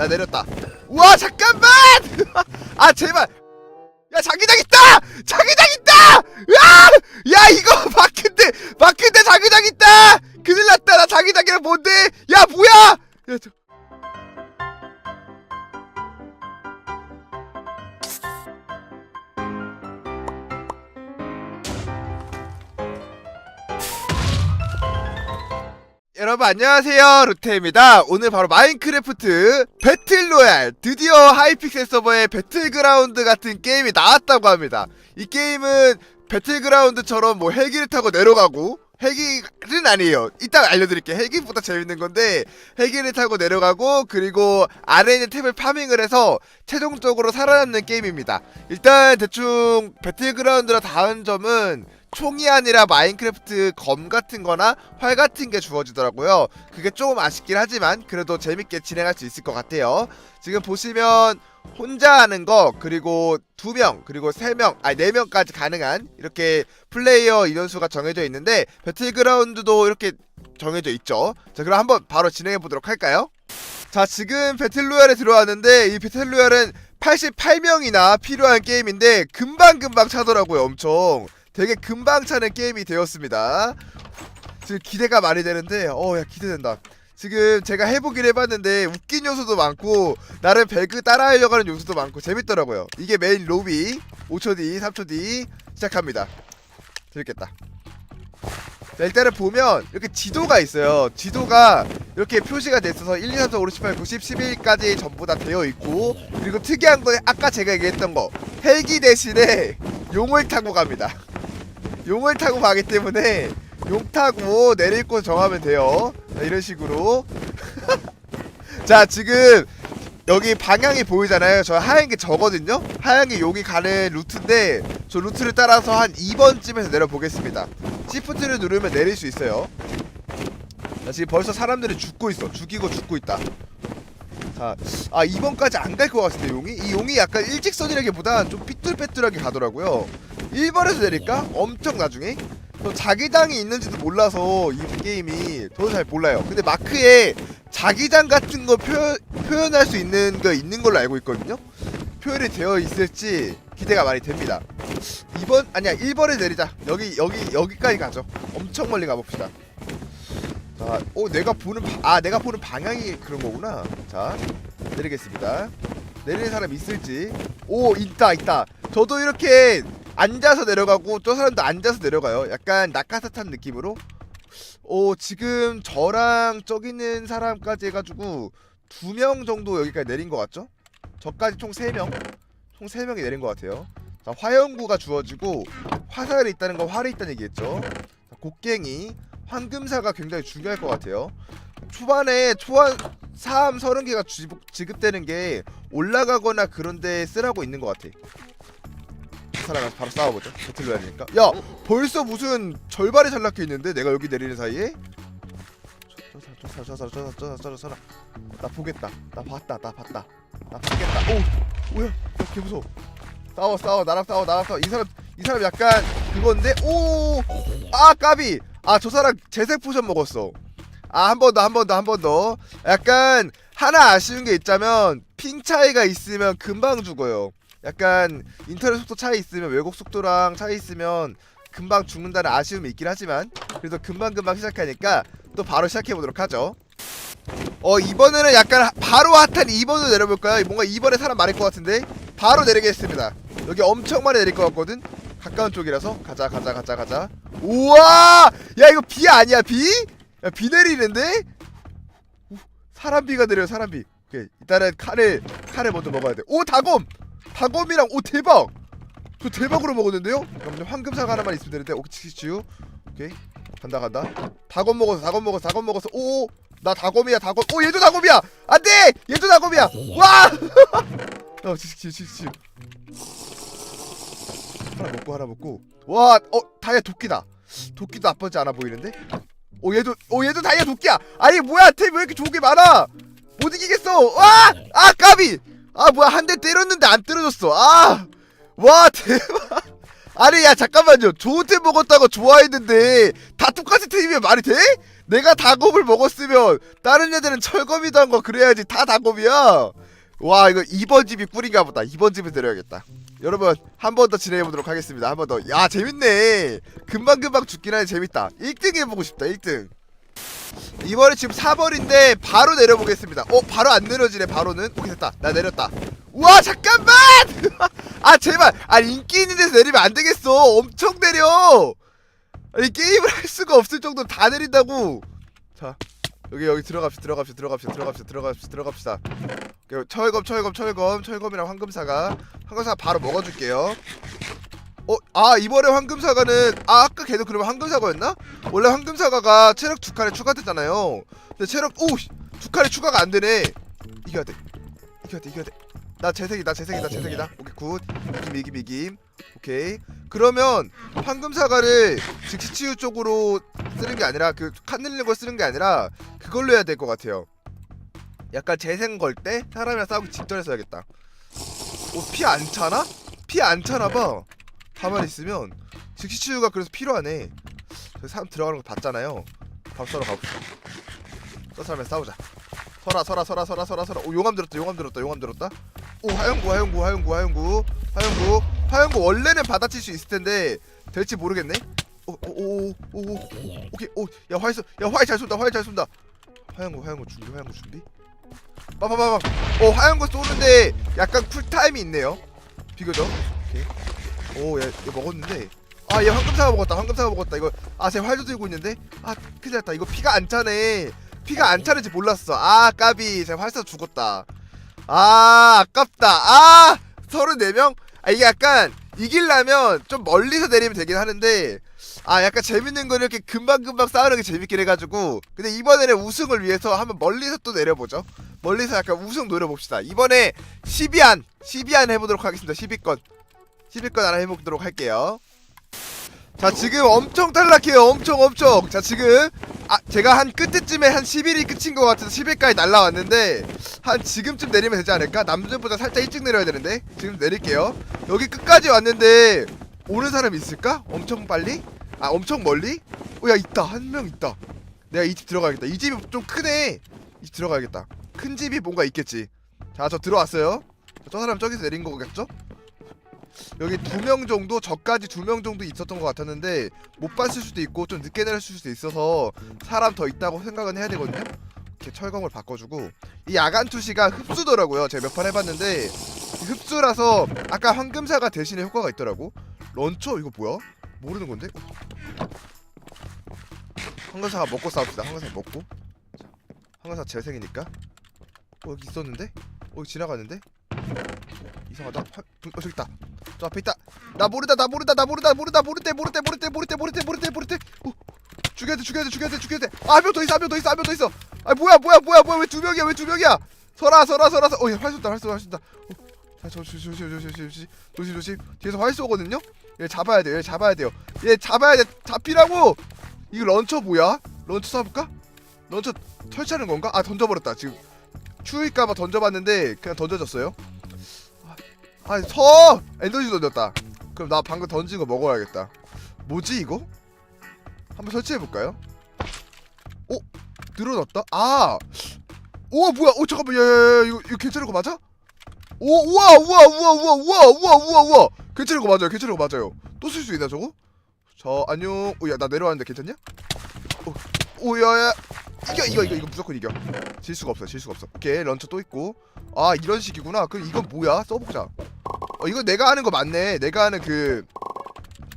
나 내렸다. 우와 잠깐만! 아 제발! 야 자기장 있다! 자기장 있다! 야! 야 이거 마크인데 마크인데 자기장 있다! 큰일 났다. 나 자기장이랑 뭔데? 야 뭐야? 야, 저... 여러분 안녕하세요. 루테입니다. 오늘 바로 마인크래프트 배틀로얄 드디어 하이픽셀 서버의 배틀그라운드 같은 게임이 나왔다고 합니다. 이 게임은 배틀그라운드처럼 뭐 헬기를 타고 내려가고 헬기는 아니에요. 이따 알려드릴게요. 헬기보다 재밌는 건데 헬기를 타고 내려가고 그리고 아래에 있는 탭을 파밍을 해서 최종적으로 살아남는 게임입니다. 일단 대충 배틀그라운드랑 다른 점은 총이 아니라 마인크래프트 검 같은 거나 활 같은 게 주어지더라고요. 그게 조금 아쉽긴 하지만 그래도 재밌게 진행할 수 있을 것 같아요. 지금 보시면 혼자 하는 거 그리고 두 명 그리고 세 명 아니 네 명까지 가능한 이렇게 플레이어 인원수가 정해져 있는데 배틀그라운드도 이렇게 정해져 있죠. 자 그럼 한번 바로 진행해 보도록 할까요? 자 지금 배틀로얄에 들어왔는데 이 배틀로얄은 88명이나 필요한 게임인데 금방금방 차더라고요 엄청 되게 금방 차는 게임이 되었습니다. 지금 기대가 많이 되는데 어 야 기대된다. 지금 제가 해보긴 해봤는데 웃긴 요소도 많고 나름 배그 따라하려고 하는 요소도 많고 재밌더라고요. 이게 메인 로비 5초 뒤 3초 뒤 시작합니다. 재밌겠다. 자 일단은 보면 이렇게 지도가 있어요. 지도가 이렇게 표시가 돼 있어서 1, 2, 3, 4, 5, 6, 7, 8, 9, 10, 11까지 전부 다 되어 있고 그리고 특이한 건 아까 제가 얘기했던 거. 헬기 대신에 용을 타고 갑니다 용을 타고 가기 때문에 용 타고 내릴 곳 정하면 돼요. 자, 이런 식으로. 자 지금 여기 방향이 보이잖아요. 저 하얀 게 저거든요? 하얀 게 여기 가는 루트인데 저 루트를 따라서 한 2번쯤에서 내려보겠습니다. 시프트를 누르면 내릴 수 있어요. 자 지금 벌써 사람들이 죽고 있어. 죽이고 죽고 있다. 자, 아 2번까지 안 갈 것 같은데 용이? 이 용이 약간 일직선이라기보다 좀 삐뚤빼뚤하게 가더라고요 1번에서 내릴까? 엄청 나중에 저 자기장이 있는지도 몰라서 이 게임이 저도 잘 몰라요 근데 마크에 자기장 같은 거 표, 표현할 수 있는 거 있는 걸로 알고 있거든요 표현이 되어 있을지 기대가 많이 됩니다 2번 아니야 1번에 내리자 여기 여기 여기까지 가죠 엄청 멀리 가봅시다 자, 어 내가 보는 바, 아 내가 보는 방향이 그런 거구나. 자, 내리겠습니다. 내리는 사람 있을지. 오 있다 있다. 저도 이렇게 앉아서 내려가고 저 사람도 앉아서 내려가요. 약간 낙하사탄 느낌으로. 오 지금 저랑 저기 있는 사람까지 해가지고 두 명 정도 여기까지 내린 것 같죠? 저까지 총 세 명. 총 세 명이 내린 것 같아요. 자, 화염구가 주어지고 화살이 있다는 건 활이 있다는 얘기겠죠. 자, 곡괭이. 황금사가 굉장히 중요할 것 같아요. 초반에 초안 3, 30개가 지급되는 게 올라가거나 그런 데 쓰라고 있는 것 같아. 그 사람 바로 싸워보죠. 배틀로 되니까. 야, 벌써 무슨 절반이 잘락해 있는데 내가 여기 내리는 사이에? 저 사람, 저 사람, 저 사람. 나 보겠다. 나 봤다, 나 봤다. 나 봤겠다. 오, 뭐야? 야, 개 무서워. 싸워, 싸워, 나랑 싸워, 나랑 싸워. 이 사람, 이 사람 약간 그건데, 오, 아 까비. 아 저 사람 재색 포션 먹었어 아 한 번 더 한 번 더 한 번 더 약간 하나 아쉬운 게 있자면 핑 차이가 있으면 금방 죽어요 약간 인터넷 속도 차이 있으면 외국 속도랑 차이 있으면 금방 죽는다는 아쉬움이 있긴 하지만 그래도 금방금방 시작하니까 또 바로 시작해보도록 하죠. 어 이번에는 약간 바로 핫한 2번으로 내려볼까요? 뭔가 2번에 사람 많을 것 같은데? 바로 내리겠습니다. 여기 엄청 많이 내릴 것 같거든? 가까운 쪽이라서? 가자 가자 가자 가자. 우와! 야 이거 비 아니야 비? 야 비 내리는데? 우, 사람 비가 내려 사람 비. 오케이 일단은 칼을 칼을 먼저 먹어야 돼오 다검 다검이랑 오 대박! 저 대박으로 먹었는데요? 잠깐만요. 황금사가 하나만 있으면 되는데 치유 오케이. 간다 간다. 다검 먹어서 다검 먹어서 다검 먹어서. 오나 다검이야 다검. 오 얘도 다검이야! 안돼! 얘도 다검이야! 와! 어, 치유 하나 먹고 하나 먹고. 와어 다이아 도끼다. 도끼도 나쁘지 않아 보이는데? 어 얘도 어 얘도 다이아 도끼야! 아니 뭐야 템 왜 이렇게 좋은 게 많아? 못 이기겠어! 와아 까비 아 뭐야 한 대 때렸는데 안 때려줬어. 아 와 대박. 아니 야 잠깐만요. 좋은 템 먹었다고 좋아했는데 다 똑같은 템이면 말이 돼? 내가 닭검을 먹었으면 다른 애들은 철검이도 한 거 그래야지 다 닭검이야. 와 이거 2번 집이 꿀인가 보다. 2번 집을 내려야겠다. 여러분 한 번 더 진행해 보도록 하겠습니다. 한 번더야 재밌네. 금방금방 죽긴 하니 재밌다. 1등 해보고 싶다 1등 이번에 지금 4번인데 바로 내려보겠습니다. 어 바로 안 내려지네 바로는. 오케이 됐다. 나 내렸다. 우와 잠깐만! 아 제발. 아 인기 있는 데서 내리면 안 되겠어. 엄청 내려. 아니 게임을 할 수가 없을 정도로 다 내린다고. 자 여기 여기 들어갑시다 들어갑시다 들어갑시다 들어갑시다 들어갑시다 들어갑시다. 철검 철검 철검. 철검이랑 황금사가. 황금사가 바로 먹어줄게요 어, 아 이번에 황금사과는 아 아까 걔도 그러면 황금사과였나? 원래 황금사과가 체력 두 칸에 추가됐잖아요. 근데 체력 오두 칸에 추가가 안 되네. 이겨야 돼. 이겨야 돼 이겨야 돼 나 재생이다 재생이다 재생이다. 오케이 굿. 이김 이김 이김. 오케이. 그러면 황금사과를 즉시치유 쪽으로 쓰는 게 아니라 그 칸 늘리는 걸 쓰는 게 아니라 그걸로 해야 될 것 같아요. 약간 재생 걸 때 사람이랑 싸우기 직전에 써야겠다. 어피 안 차나? 피 안 차나 봐 가만히 있으면 즉시 치유가 그래서 필요하네. 저기 사람 들어가는 거 봤잖아요. 밥 사러 가봅시다. 저 사람이랑 싸우자. 서라 서라 서라 서라 서라 서라. 오 용암 들었다 용암 들었다 용암 들었다. 오 하영구 하영구 하영구 하영구 하영구. 하영구 원래는 받아칠 수 있을 텐데 될지 모르겠네. 오오오오 오케이 오야 화이 쏘- 야 화이 잘 쏜다 화이 잘 쏜다. 화영구 화영구 준비 화영구 준비. 빠바바바 오 화영구 쏘는데 약간 쿨타임이 있네요. 비교적. 오케이 오얘 얘 먹었는데. 아 얘 황금사가 먹었다 황금사가 먹었다. 이거 아쟤 활도 들고 있는데? 아 큰일 났다. 이거 피가 안 차네. 피가 안 차는지 몰랐어. 아 까비. 쟤활쏴 죽었다. 아 아깝다. 아 34명? 아 이게 약간 이길라면 좀 멀리서 내리면 되긴 하는데 아 약간 재밌는 거 이렇게 금방금방 싸우는 게 재밌긴 해가지고 근데 이번에는 우승을 위해서 한번 멀리서 또 내려보죠. 멀리서 약간 우승 노려봅시다. 이번에 12안 12안 해보도록 하겠습니다. 12건 12건 하나 해보도록 할게요. 자 지금 엄청 탈락해요. 엄청 엄청. 자 지금 아 제가 한 끝에쯤에 한 11이 끝인 것 같아서 10일까지 날라왔는데 한 지금쯤 내리면 되지 않을까? 남들보다 살짝 일찍 내려야 되는데 지금 내릴게요. 여기 끝까지 왔는데 오는 사람 있을까? 엄청 빨리? 아 엄청 멀리? 어야 있다. 한 명 있다. 내가 이 집 들어가야겠다. 이 집이 좀 크네. 이 집 들어가야겠다. 큰 집이 뭔가 있겠지. 자 저 들어왔어요. 저 사람 저기서 내린 거겠죠? 여기 두 명 정도 저까지 두 명 정도 있었던 것 같았는데 못 봤을 수도 있고 좀 늦게 내렸을 수도 있어서 사람 더 있다고 생각은 해야 되거든요. 이렇게 철검을 바꿔주고 이 야간 투시가 흡수더라고요. 제가 몇 판 해봤는데 이 흡수라서 아까 황금사가 대신에 효과가 있더라고. 런처? 이거 뭐야? 모르는 건데? 황금사가 먹고 싸웁시다. 황금사 먹고. 자, 황금사 재생이니까. 어 여기 있었는데? 어 여기 지나가는데? 이상하다. 화... 어 저기 있다 저 앞에 있다. 나 모르다 나 모르다 나 모르다 모르다 모르대 모르대 모르대 모르대 모르대 모르대 모르대. 어, 죽여야 돼 죽여야 돼 죽여야 돼 죽여야 돼 아 한 명 더 있어 한 명 더 있어 한 명 더 있어. 아 뭐야 뭐야 뭐야 뭐야 왜 두 명이야 왜 두 명이야? 서라 서라 서라 서 어얘 활 쏜다 활 쏜다 활 쏜다. 어, 자저 조심 조심 조심 조심 조심 조심 뒤에서 활 쏘거든요? 얘 잡아야 돼요 얘 잡아야 돼요. 얘 잡아야 돼 잡히라고! 이거 런처 뭐야? 런처 쏴볼까? 런처 설치하는 건가? 아 던져버렸다 지금. 추울까봐 던져봤는데 그냥 던져졌어요 아니 서! 에너지 던졌다. 그럼 나 방금 던진 거 먹어야겠다. 뭐지 이거? 한번 설치해볼까요? 오 늘어났다? 아! 우와 뭐야? 오 잠깐만. 야야야 이거, 이거 괜찮은 거 맞아? 오 우와 우와 우와 우와 우와 우와 우와 우와! 괜찮은 거 맞아요 괜찮은 거 맞아요. 또 쓸 수 있나 저거? 저 안녕. 오야 나 내려왔는데 괜찮냐? 오 오야야. 이겨 이거 이거 이거 무조건 이겨. 질 수가 없어 질 수가 없어. 오케이 런처 또 있고. 아 이런 식이구나. 그럼 이건 뭐야? 써보자 어 이거 내가 하는 거 맞네 내가 하는 그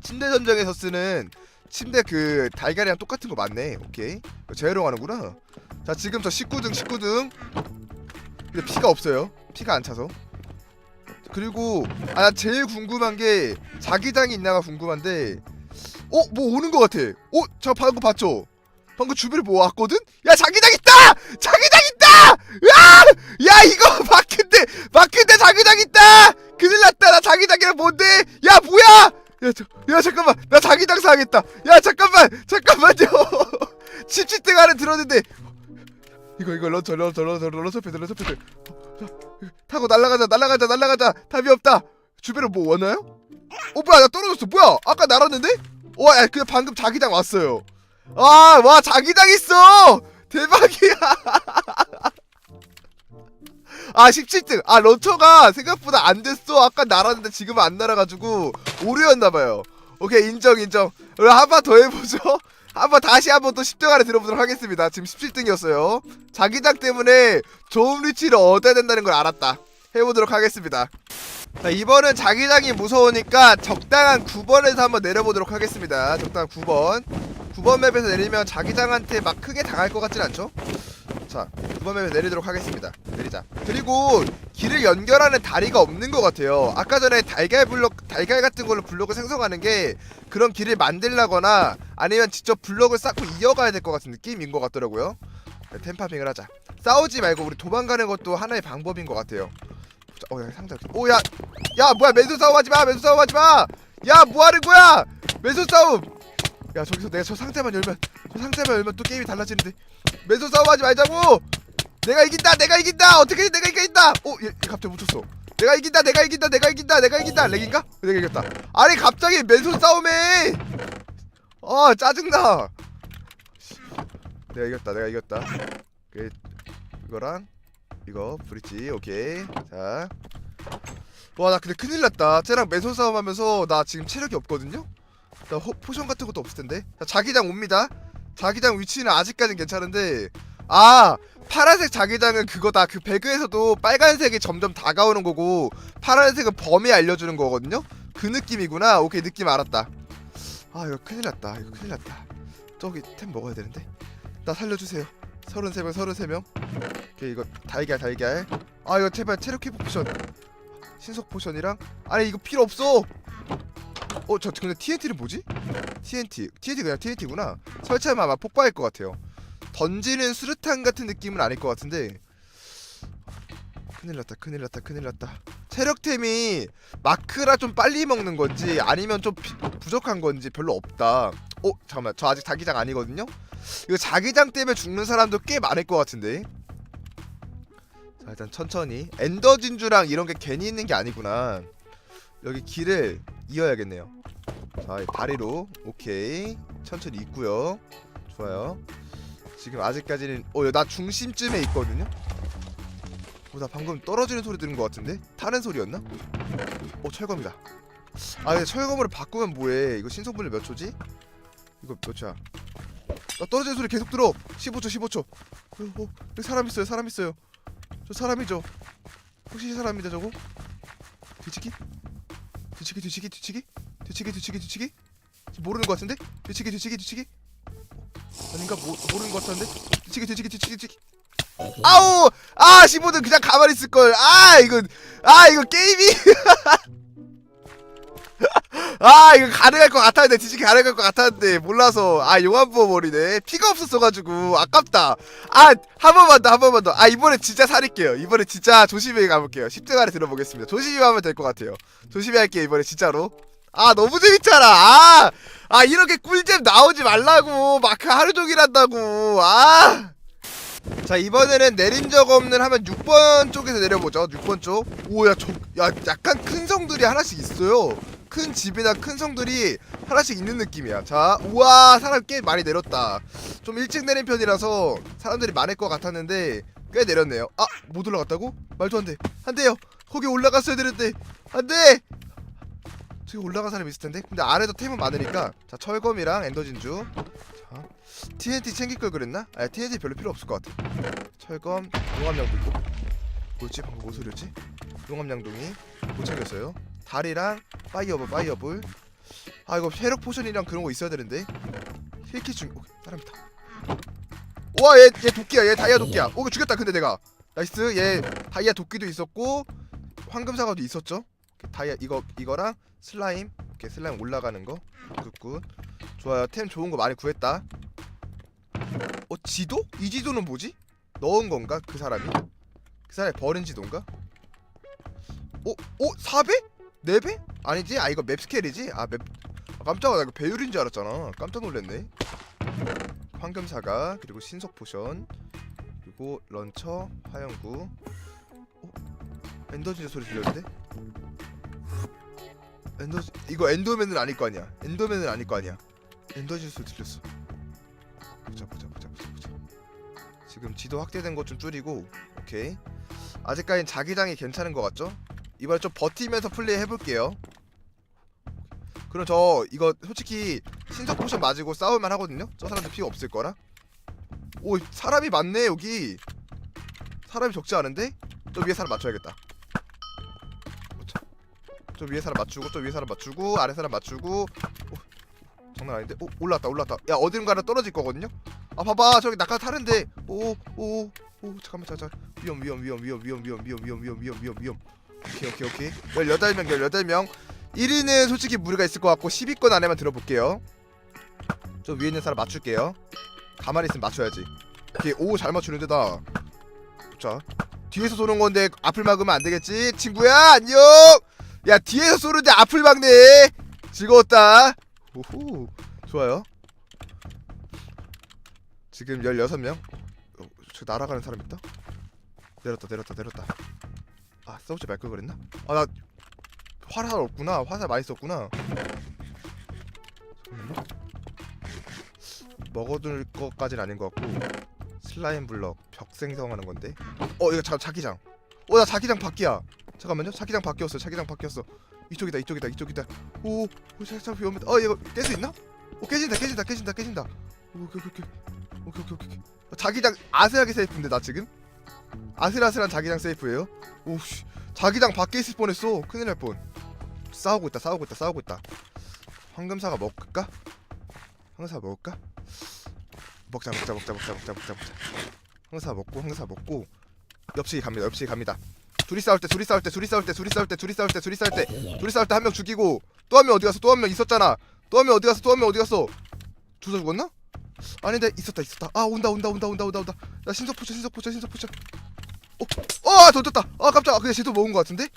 침대 전쟁에서 쓰는 침대 그 달걀이랑 똑같은 거 맞네 오케이 이거 재활용하는구나 자 지금 저 19등 19등 근데 피가 없어요 피가 안 차서 그리고 아 제일 궁금한 게 자기장이 있나가 궁금한데 어 뭐 오는 거 같아 어 저 방금 봤죠 방금 주변에 뭐 왔거든? 야 자기장 있다! 자기장 있다! 야! 야 이거 마크인데 마크인데 자기장 있다! 큰일 났다 나 자기장이랑 뭔데? 야 뭐야! 야, 저, 야 잠깐만 나 자기장 사야겠다 야 잠깐만 잠깐만요 17등 안에 들었는데 이거 이거 런처 런처 런처 런처 패드 런처 패드 타고 날아가자 날아가자 날아가자 답이 없다 주변에 뭐 왔나요? 어 뭐야 나 떨어졌어 뭐야 아까 날았는데? 와야 그냥 방금 자기장 왔어요 아, 와, 자기장 있어! 대박이야! 아, 17등. 아, 런처가 생각보다 안 됐어. 아까 날았는데 지금은 안 날아가지고, 오류였나봐요. 오케이, 인정, 인정. 그럼 한번 더 해보죠. 한번 다시 한번 또 10등 안에 들어보도록 하겠습니다. 지금 17등이었어요. 자기장 때문에 좋은 위치를 얻어야 된다는 걸 알았다. 해보도록 하겠습니다. 자, 이번은 자기장이 무서우니까 적당한 9번에서 한번 내려보도록 하겠습니다. 적당한 9번. 9번 맵에서 내리면 자기장한테 막 크게 당할 것 같진 않죠? 자, 9번 맵에서 내리도록 하겠습니다. 내리자. 그리고 길을 연결하는 다리가 없는 것 같아요. 아까 전에 달걀 블럭, 달걀 같은 걸로 블럭을 생성하는 게 그런 길을 만들라거나 아니면 직접 블럭을 쌓고 이어가야 될 것 같은 느낌인 것 같더라고요. 네, 템파밍을 하자. 싸우지 말고 우리 도망가는 것도 하나의 방법인 것 같아요. 자, 어, 야, 상자. 오, 야, 야, 뭐야, 맨손 싸움 하지 마, 맨손 싸움 하지 마. 야, 뭐 하는 거야? 맨손 싸움. 야, 저기서 내가 저 상자만 열면, 저 상자만 열면 또 게임이 달라지는데. 맨손 싸움 하지 말자고. 내가 이긴다, 내가 이긴다. 어떻게 내가 이긴다. 오, 얘, 얘 갑자기 묻혔어. 내가 이긴다, 내가 이긴다, 내가 이긴다, 내가 이긴다. 렉인가? 내가 이겼다. 아니, 갑자기 맨손 싸움해. 아, 짜증나. 내가 이겼다, 내가 이겼다. 그 이거랑 이거 브릿지 오케이 자. 와 나 근데 큰일 났다 쟤랑 맨손 싸움 하면서 나 지금 체력이 없거든요 나 호, 포션 같은 것도 없을 텐데. 자, 자기장 옵니다. 자기장 위치는 아직까진 괜찮은데. 아 파란색 자기장은 그거다. 그 배그에서도 빨간색이 점점 다가오는 거고 파란색은 범위 알려주는 거거든요? 그 느낌이구나. 오케이 느낌 알았다. 아 이거 큰일 났다. 이거 큰일 났다. 저기 템 먹어야 되는데. 나 살려주세요. 33명 33명. 오케이 이거 달걀 달걀. 아 이거 제발 체력 회복 포션. 신속 포션이랑? 아니 이거 필요 없어 어 저 근데 TNT는 뭐지? TNT TNT 그냥 TNT구나. 설치하면 아마 폭발할 것 같아요. 던지는 수류탄 같은 느낌은 아닐 것 같은데. 큰일 났다 큰일 났다 큰일 났다. 체력템이 마크라 좀 빨리 먹는 건지 아니면 좀 비- 부족한 건지 별로 없다. 어 잠깐만. 저 아직 자기장 아니거든요? 이거 자기장 때문에 죽는 사람도 꽤 많을 것 같은데. 자 일단 천천히. 엔더 진주랑 이런 게 괜히 있는 게 아니구나. 여기 길을 이어야겠네요. 자이 다리로. 오케이. 천천히 있고요. 좋아요. 지금 아직까지는 어나 중심쯤에 있거든요? 어, 나 방금 떨어지는 소리 들은 것 같은데? 타는 소리였나? 어 철검이다. 아 근데 철검으로 바꾸면 뭐해? 이거 신속분리 몇 초지? 이거 몇 초야? 나 떨어지는 소리 계속 들어. 15초 15초. 어, 어, 여기 사람 있어요 사람 있어요. 저 사람이죠. 혹시 사람이다 저거? 뒤치기 뒤치기 뒤치기 뒤치기? 뒤치기 뒤치기 뒤치기? 모르는 것 같은데? 뒤치기 뒤치기 뒤치기? 아닌가? 모, 모르는 것 같은데? 뒤치기 뒤치기 뒤치기 뒤치기. 아우! 아 15등 그냥 가만히 있을 걸 아 이거 아 이거 게임이 아 이거 가능할 것 같았는데 뒤지기 가능할 것 같았는데 몰라서. 아 용암 부어 버리네. 피가 없었어가지고 아깝다. 아 한 번만 더 한 번만 더아 이번에 진짜 살릴게요. 이번에 진짜 조심히 가볼게요. 10등 안에 들어보겠습니다. 조심히 하면 될 것 같아요. 조심히 할게요 이번에 진짜로. 아 너무 재밌잖아. 아, 아 이렇게 꿀잼 나오지 말라고. 마크 하루 종일 한다고. 아. 자 이번에는 내린 적 없는 하면 6번 쪽에서 내려보죠. 6번 쪽. 오야 저야 약간 큰 성들이 하나씩 있어요 큰 집이나 큰 성들이 하나씩 있는 느낌이야. 자 우와 사람 꽤 많이 내렸다. 좀 일찍 내린 편이라서 사람들이 많을 것 같았는데 꽤 내렸네요. 아 못 올라갔다고? 말도 안돼. 안돼요. 거기 올라갔어야 되는데. 안돼! 저기 올라간 사람 있을 텐데? 근데 아래도 템은 많으니까. 자 철검이랑 엔더진주. 자 TNT 챙길 걸 그랬나? 아 TNT 별로 필요 없을 것 같아. 철검 용암양도 있고. 뭐였지? 방금 뭔 소리였지? 용암양동이 못 챙겼어요 달이랑 파이어볼 파이어볼 아 이거 회력 포션이랑 그런 거 있어야 되는데 힐킷 중 오케이 사람 있다 와얘 얘 도끼야 얘 다이아 도끼야 오 죽였다 근데 내가 나이스 얘 다이아 도끼도 있었고 황금 사과도 있었죠 다이아 이거 이거랑 슬라임 오케이 슬라임 올라가는 거 굿굿 좋아요 템 좋은 거 많이 구했다 어 지도? 이 지도는 뭐지? 넣은 건가 그 사람이? 그 사람이 버린 지도인가? 어? 어? 4배? 4배? 아니지? 아 이거 맵 스케일이지? 아 맵 아, 깜짝아 나 이거 배율인 줄 알았잖아 깜짝 놀랐네 황금사과 그리고 신속 포션 그리고 런처 화염구 어? 엔더진저 소리 들렸는데? 엔더 이거 엔더맨은 아닐 거 아니야 엔더맨은 아닐 거 아니야 엔더진 소리 들렸어 지금 지도 확대된 것 좀 줄이고 오케이 아직까진 자기장이 괜찮은 것 같죠? 이번에 좀 버티면서 플레이 해볼게요 그럼 저 이거 솔직히 신속 포션 맞고 싸울만 하거든요? 저 사람들 피가 없을 거라 오 사람이 많네 여기 사람이 적지 않은데? 저 위에 사람 맞춰야겠다 저, 저 위에 사람 맞추고 저 위에 사람 맞추고 아래 사람 맞추고 오, 장난 아닌데? 오 올라왔다 올라왔다 야 어딘가로 떨어질 거거든요? 아 봐봐 저기 낙하 타는데 오오오 오 잠깐만 잠깐 위험 위험 위험 위험 위험 위험 위험 위험 위험 위험 위험 오케이 오케이 오케이. 18명 18명. 1위는 솔직히 무리가 있을 것 같고 10위권 안에만 들어볼게요. 저 위에 있는 사람 맞출게요. 가만히 있으면 맞춰야지. 오케이 오잘 맞추는데 나자 뒤에서 쏘는 건데 앞을 막으면 안 되겠지? 친구야 안녕! 야 뒤에서 쏘는데 앞을 막네. 즐거웠다. 오호 좋아요. 지금 16명? 어, 저 날아가는 사람 있다? 내렸다 내렸다 내렸다 아 싸우지 말 걸 그랬나? 아 나 화살 없구나. 화살 많이 썼구나. 먹어둘 것까진 아닌 것 같고 슬라임 블럭 벽 생성하는 건데. 어 이거 자, 자기장. 어 나 자기장 바뀌야. 잠깐만요. 자기장 바뀌었어. 자기장 바뀌었어. 이쪽이다 이쪽이다 이쪽이다. 오오 살짝 위험했다 어 이거 깰 수 있나? 오 깨진다 깨진다 깨진다 깨진다. 오케이 오케이 오케이. 오케이 오케이 오케이. 자기장 아슬하게 세이프인데 나 지금 아슬아슬한 자기장 세이프예요? 오씨 자기장 밖에 있을 뻔했어. 큰일 날 뻔. 싸우고 있다 싸우고 있다 싸우고 있다. 황금사가 먹을까? 황금사 먹을까? 먹자 먹자 먹자 먹자 먹자 먹자 먹자. 황금사 먹고 황금사 먹고. 옆치기 갑니다 옆치기 갑니다. 둘이 싸울 때 둘이 싸울 때 둘이 싸울 때 둘이 싸울 때 둘이 싸울 때 둘이 싸울 때 둘이 싸울 때 한 명 죽이고 또 한 명 어디 갔어? 또 한 명 있었잖아. 또 한 명 어디 갔어? 또 한 명 어디 갔어? 둘 다 죽었나? 아닌데 있었다 있었다. 아 온다 온다 온다 온다 온다 온다. 야 신속 포션 신속 포션 신속 포션. 어어 던졌다. 아 깜짝 아. 그냥 쟤도 먹은 거 같은데?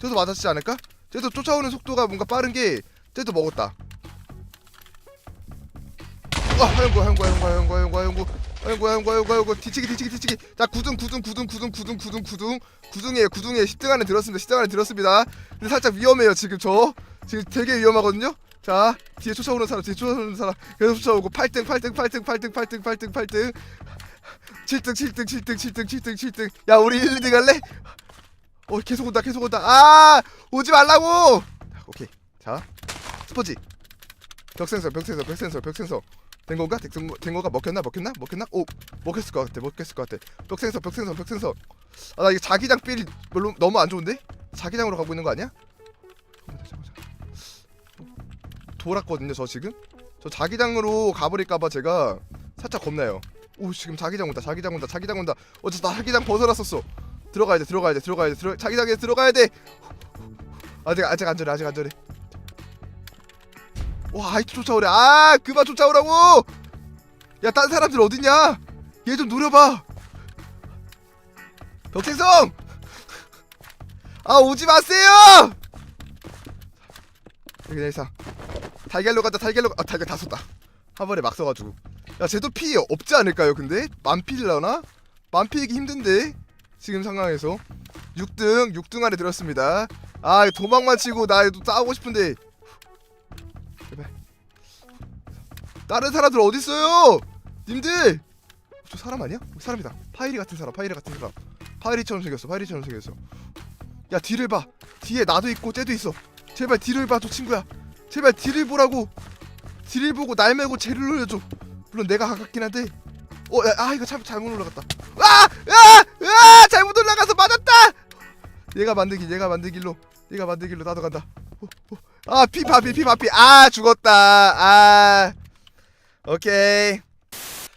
쟤도 맞았지 않을까? 쟤도 쫓아오는 속도가 뭔가 빠른 게 쟤도 먹었다. 아 하영구 하영구 하영구 하영구 하영구 하영구. 하영구 하영구 하영구 하영구. 뒤치기 뒤치기 뒤치기. 자 구둥 구둥 구둥 구둥 구둥 구둥 구둥. 구둥이에요 구둥이에요 10등 안에 들었습니다 10등 안에 들었습니다. 근데 살짝 위험해요 지금 저. 지금 되게 위험하거든요 자 뒤에 쫓아오는 사람 뒤에 쫓아오는 사람 계속 쫓아오고 8등 8등 8등 8등 8등 8등 8등 7등 7등 7등 7등 7등 7등 야 우리 1, 2등 할래? 어 계속 온다 계속 온다 아 오지 말라고 오케이 자 스포지 벽센서 벽센서 벽센서 벽센서 된 건가? 된, 거- 된 거가 먹혔나? 먹혔나? 먹혔나? 오 먹혔을 것 같아 먹혔을 것 같아 벽센서 벽센서 벽센서 아나 이거 자기장 필이 별로 너무 안 좋은데? 자기장으로 가고 있는 거 아니야? 잠깐만, 잠깐만. 돌았거든요 저 지금? 저 자기장으로 가버릴까봐 제가 살짝 겁나요. 오 지금 자기장 온다 자기장 온다 자기장 온다. 어째 나 자기장 벗어났었어. 들어가야 돼 들어가야 돼 들어가야 돼 들어 자기장에 들어가야 돼. 아직 아직 안 전해 아직 안 전해. 와 아이트 쫓아오래. 아 그만 쫓아오라고! 야 딴 사람들 어딨냐? 얘 좀 노려봐. 벽생성! 아 오지 마세요! 여기 내 이상 달걀로 가자 달걀로 가- 아 달걀 다 쏟다. 한 번에 막 써가지고. 야 쟤도 피 없지 않을까요 근데? 만피려나? 만피이기 힘든데 지금 상황에서. 6등 6등 안에 들었습니다. 아 도망만 치고 나또 싸우고 싶은데. 제발. 다른 사람들 어디 있어요? 님들! 저 사람 아니야? 사람이다. 파이리 같은 사람 파이리 같은 사람. 파이리처럼 생겼어 파이리처럼 생겼어. 야 뒤를 봐. 뒤에 나도 있고 쟤도 있어. 제발 뒤를 봐줘 친구야 제발 뒤를 보라고 뒤를 보고 날 말고 쟤를 놀려줘 물론 내가 가깝긴 한데 어, 야, 아 이거 참 잘못 올라갔다. 아, 아, 아, 잘못 올라가서 맞았다. 얘가 만들길, 얘가 만들길로, 얘가 만들길로 나도 간다. 어, 어. 아, 피파피, 피파피, 아 죽었다. 아, 오케이.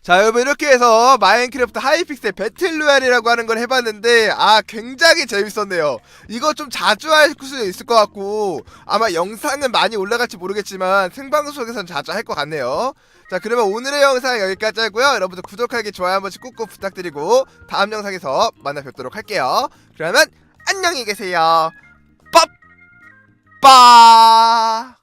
자 여러분 이렇게 해서 마인크래프트 하이픽셀 배틀로얄이라고 하는 걸 해봤는데 아 굉장히 재밌었네요. 이거 좀 자주 할수 있을 것 같고 아마 영상은 많이 올라갈지 모르겠지만 생방송에서는 자주 할 것 같네요. 자 그러면 오늘의 영상 여기까지 하고요. 여러분들 구독하기 좋아요 한 번씩 꾹꾹 부탁드리고 다음 영상에서 만나 뵙도록 할게요. 그러면 안녕히 계세요. 빠빠